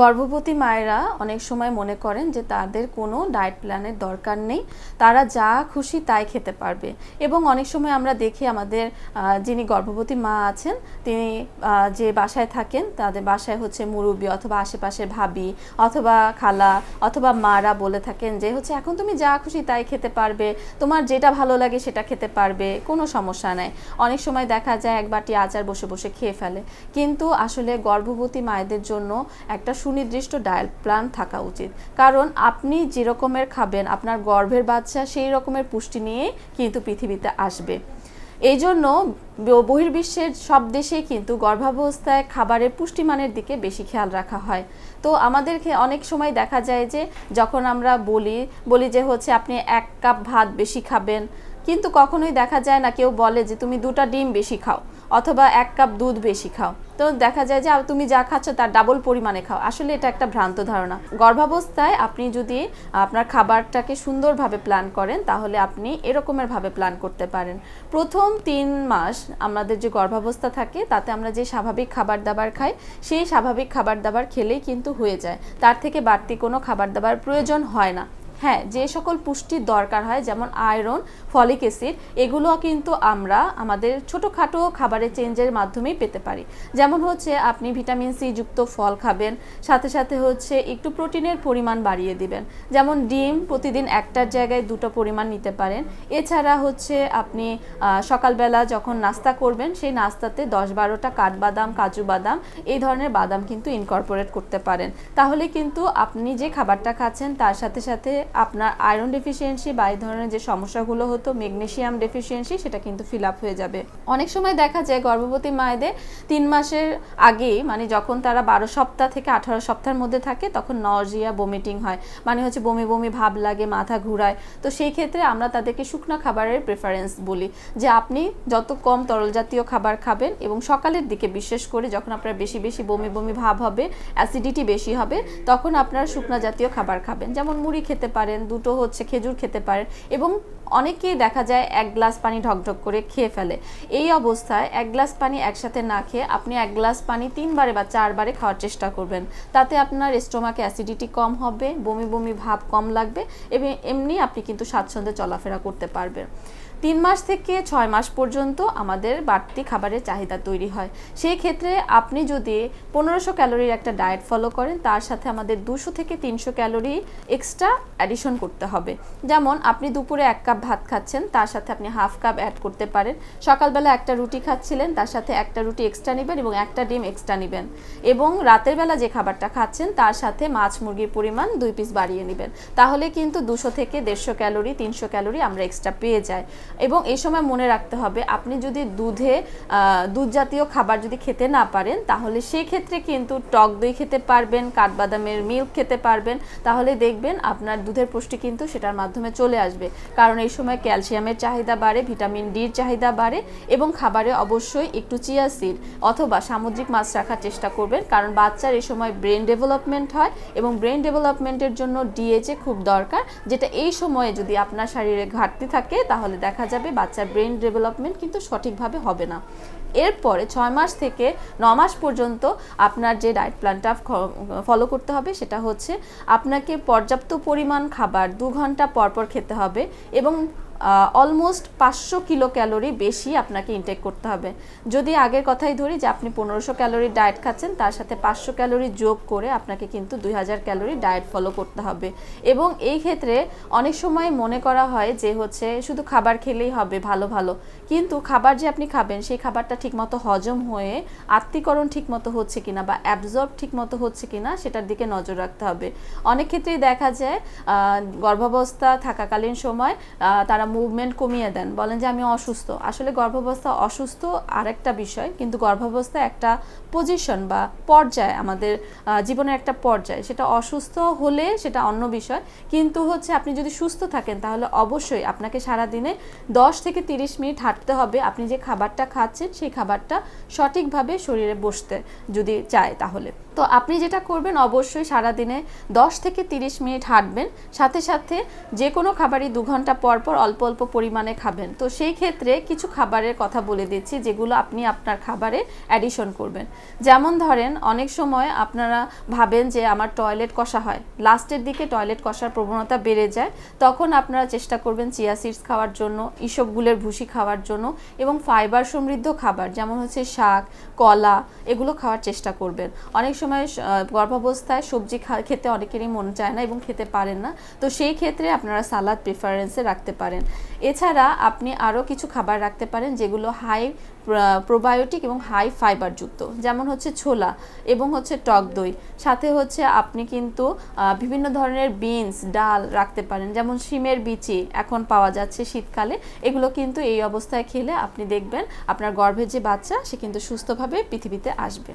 গর্ভবতী মায়েরা অনেক সময় মনে করেন যে তাদের কোনো ডায়েট প্ল্যানের দরকার নেই। তারা যা খুশি তাই খেতে পারবে। এবং অনেক সময় আমরা দেখি আমাদের যিনি গর্ভবতী মা আছেন, তিনি যে বাসায় থাকেন, তাদের বাসায় হচ্ছে মুরব্বী অথবা আশেপাশে ভাবি অথবা খালা অথবা মারা বলে থাকেন যে, হচ্ছে এখন তুমি যা খুশি তাই খেতে পারবে। তোমার যেটা ভালো লাগে সেটা খেতে পারবে। কোনো সমস্যা নাই। অনেক সময় দেখা যায় এক বাটি আচার বসে বসে খেয়ে ফেলে। কিন্তু আসলে গর্ভবতী মায়েদের জন্য একটা সুনির্দিষ্ট ডায়েট প্ল্যান থাকা উচিত। কারণ আপনি যে রকমের খাবেন, আপনার গর্ভের বাচ্চা সেই রকমের পুষ্টি নিয়ে কিন্তু পৃথিবীতে আসবে। এই জন্য বহির্বিশ্বের সব দেশেই কিন্তু গর্ভাবস্থায় খাবারের পুষ্টিমানের দিকে বেশি খেয়াল রাখা হয়। তো আমাদেরকে অনেক সময় দেখা যায় যে, যখন আমরা বলি বলি যে হচ্ছে আপনি এক কাপ ভাত বেশি খাবেন, কিন্তু কখনোই দেখা যায় না, কেউ বলে যে তুমি দুটা ডিম বেশি খাও। অথবা এক কাপ দুধ বেশি খাও। তো দেখা যায় যে তুমি যা খাচ্ছ তার ডাবল পরিমাণে খাও। আসলে এটা একটা ভ্রান্ত ধারণা। গর্ভাবস্থায় আপনি যদি আপনার খাবারটাকে সুন্দরভাবে প্ল্যান করেন, তাহলে আপনি এরকমের ভাবে প্ল্যান করতে পারেন। প্রথম তিন মাস আমাদের যে গর্ভাবস্থা থাকে, তাতে আমরা যে স্বাভাবিক খাবার দাবার খাই, সেই স্বাভাবিক খাবার দাবার খেলেই কিন্তু হয়ে যায়। তার থেকে বাড়তি কোনো খাবার দাবার প্রয়োজন হয় না। হ্যাঁ যে সকল পুষ্টির দরকার হয়, যেমন আয়রন, ফলিক অ্যাসিড এগুলো কিন্তু আমরা আমাদের ছোটোখাটো খাবারের চেঞ্জের মাধ্যমেই পেতে পারি। যেমন হচ্ছে আপনি ভিটামিন সি যুক্ত ফল খাবেন, সাথে সাথে হচ্ছে একটু প্রোটিনের পরিমাণ বাড়িয়ে দিবেন। যেমন ডিম প্রতিদিন একটার জায়গায় দুটো পরিমাণ নিতে পারেন। এছাড়া হচ্ছে আপনি সকালবেলা যখন নাস্তা করবেন, সেই নাস্তাতে দশ বারোটা কাঠবাদাম, কাজু বাদাম, এই ধরনের বাদাম কিন্তু ইনকর্পোরেট করতে পারেন। তাহলে কিন্তু আপনি যে খাবারটা খাচ্ছেন, তার সাথে সাথে আপনার আয়রন ডেফিসিয়েন্সি বা এই ধরনের যে সমস্যাগুলো হতো ম্যাগনেশিয়াম ডেফিসিয়েন্সি সেটা কিন্তু ফিল আপ হয়ে যাবে। অনেক সময় দেখা যায় গর্ভবতী মায়েদের তিন মাসের আগেই মানে যখন তারা বারো সপ্তাহ থেকে আঠারো সপ্তাহের মধ্যে থাকে, তখন নজিয়া বমিটিং হয়। মানে হচ্ছে বমি বমি ভাব লাগে, মাথা ঘুরায়। তো সেই ক্ষেত্রে আমরা তাদেরকে শুকনো খাবারের প্রেফারেন্স বলি। যে আপনি যত কম তরল জাতীয় খাবার খাবেন এবং সকালের দিকে বিশেষ করে যখন আপনার বেশি বেশি বমি বমি ভাব হবে অ্যাসিডিটি বেশি হবে, তখন আপনারা শুকনো জাতীয় খাবার খাবেন। যেমন মুড়ি খেতে পারেন দুটো হচ্ছে খেজুর খেতে পারেন এবং অনেকেই দেখা যায় এক গ্লাস পানি ঢকঢক করে খেয়ে ফেলে। এই অবস্থায় এক গ্লাস পানি একসাথে না খেয়ে আপনি এক গ্লাস পানি তিনবারে বা চারবারে খাওয়ার চেষ্টা করবেন। তাতে আপনার স্টোমাকে অ্যাসিডিটি কম হবে, বমি বমি ভাব কম লাগবে এবং এমনি আপনি কিন্তু স্বাচ্ছন্দ্যে চলাফেরা করতে পারবেন। তিন মাস থেকে ছয় মাস পর্যন্ত আমাদের বাড়তি খাবারের চাহিদা তৈরি হয়। সেই ক্ষেত্রে আপনি যদি পনেরোশো ক্যালোরির একটা ডায়েট ফলো করেন, তার সাথে আমাদের দুশো থেকে তিনশো ক্যালোরি এক্সট্রা অ্যাডিশন করতে হবে। যেমন, আপনি দুপুরে এক কাপ ভাত খাচ্ছেন, তার সাথে আপনি হাফ কাপ অ্যাড করতে পারেন। সকালবেলা একটা রুটি খাচ্ছিলেন, তার সাথে একটা রুটি এক্সট্রা নেবেন এবং একটা ডিম এক্সট্রা নেবেন। এবং রাতের বেলা যে খাবারটা খাচ্ছেন, তার সাথে মাছ মুরগির পরিমাণ দুই পিস বাড়িয়ে নেবেন। তাহলে কিন্তু দুশো থেকে দেড়শো ক্যালোরি, তিনশো ক্যালোরি আমরা এক্সট্রা পেয়ে যাই। এবং এই সময় মনে রাখতে হবে, আপনি যদি দুধে দুধ জাতীয় খাবার যদি খেতে না পারেন, তাহলে সেই ক্ষেত্রে কিন্তু টক দই খেতে পারবেন, কাঠবাদামের মিল্ক খেতে পারবেন, তাহলে দেখবেন আপনার দুধের পুষ্টি কিন্তু সেটার মাধ্যমে চলে আসবে। কারণ এই সময় ক্যালসিয়ামের চাহিদা বাড়ে, ভিটামিন ডির চাহিদা বাড়ে এবং খাবারে অবশ্যই একটু চিয়া সিড অথবা সামুদ্রিক মাছ রাখার চেষ্টা করবেন, কারণ বাচ্চার এই সময় ব্রেন ডেভেলপমেন্ট হয় এবং ব্রেন ডেভেলপমেন্টের জন্য ডিএচএ খুব দরকার, যেটা এই সময়ে যদি আপনার শারীরে ঘাটতি থাকে, তাহলে দেখা যাবে বাচ্চার ব্রেন ডেভেলপমেন্ট কিন্তু সঠিকভাবে হবে না। এরপরে ছয় মাস থেকে ন মাস পর্যন্ত আপনার যে ডায়েট প্ল্যানটা ফলো করতে হবে সেটা হচ্ছে আপনাকে পর্যাপ্ত পরিমাণ খাবার দু ঘণ্টা পরপর পর খেতে হবে এবং অলমোস্ট পাঁচশো কিলো ক্যালোরি বেশি আপনাকে ইনটেক করতে হবে। যদি আগের কথাই ধরি যে আপনি পনেরোশো ক্যালোরি ডায়েট খাচ্ছেন, তার সাথে পাঁচশো ক্যালোরি যোগ করে আপনাকে কিন্তু দুই হাজার ক্যালোরি ডায়েট ফলো করতে হবে। এবং এই ক্ষেত্রে অনেক সময় মনে করা হয় যে হচ্ছে শুধু খাবার খেলেই হবে, ভালো ভালো। কিন্তু খাবার যে আপনি খাবেন, সেই খাবারটা ঠিকমতো হজম হয়ে আত্মীকরণ ঠিকমতো হচ্ছে কিনা বা অ্যাবজর্ব ঠিকমতো হচ্ছে কিনা সেটার দিকে নজর রাখতে হবে। অনেক ক্ষেত্রেই দেখা যায় গর্ভাবস্থা থাকাকালীন সময় তারা মুভমেন্ট কমিয়ে দেন। বলেন যে, আমি অসুস্থ। আসলে গর্ভাবস্থা অসুস্থ আরেকটা বিষয়, কিন্তু গর্ভাবস্থা একটা পজিশন বা পর্যায়, আমাদের জীবনের একটা পর্যায়। সেটা অসুস্থ হলে সেটা অন্য বিষয়, কিন্তু হচ্ছে আপনি যদি সুস্থ থাকেন, তাহলে অবশ্যই আপনাকে সারাদিনে দশ থেকে তিরিশ মিনিট হাঁটতে হবে। আপনি যে খাবারটা খাচ্ছেন, সেই খাবারটা সঠিকভাবে শরীরে বসতে যদি চায় তাহলে। তো আপনি যেটা করবেন, অবশ্যই সারাদিনে দশ থেকে তিরিশ মিনিট হাঁটবেন। সাথে সাথে যে কোনো খাবারই দু ঘণ্টা পর পর অল্প অল্প পরিমাণে খাবেন। তো সেই ক্ষেত্রে কিছু খাবারের কথা বলে দিচ্ছি, যেগুলো আপনি আপনার খাবারে অ্যাডিশন করবেন। যেমন ধরেন, অনেক সময় আপনারা ভাবেন যে আমার টয়লেট কষা হয়। লাস্টের দিকে টয়লেট কষার প্রবণতা বেড়ে যায়। তখন আপনারা চেষ্টা করবেন চিয়া সিডস খাওয়ার জন্য ইসবগুলের ভুসি খাওয়ার জন্য এবং ফাইবার সমৃদ্ধ খাবার, যেমন হচ্ছে শাক, কলা, এগুলো খাওয়ার চেষ্টা করবেন। অনেক সময় গর্ভাবস্থায় সবজি খেতে অনেকেরই মন চায় না এবং খেতে পারেন না। তো সেই ক্ষেত্রে আপনারা সালাদ প্রিফারেন্সে রাখতে পারেন। এছাড়া আপনি আরও কিছু খাবার রাখতে পারেন যেগুলো হাই প্রোবায়োটিক এবং হাই ফাইবারযুক্ত যেমন হচ্ছে ছোলা এবং হচ্ছে টক দই। সাথে হচ্ছে আপনি কিন্তু বিভিন্ন ধরনের বিনস ডাল রাখতে পারেন। যেমন শিমের বিচি এখন পাওয়া যাচ্ছে শীতকালে। এগুলো কিন্তু এই অবস্থায় খেলে আপনি দেখবেন আপনার গর্ভের যে বাচ্চা, সে কিন্তু সুস্থভাবে পৃথিবীতে আসবে।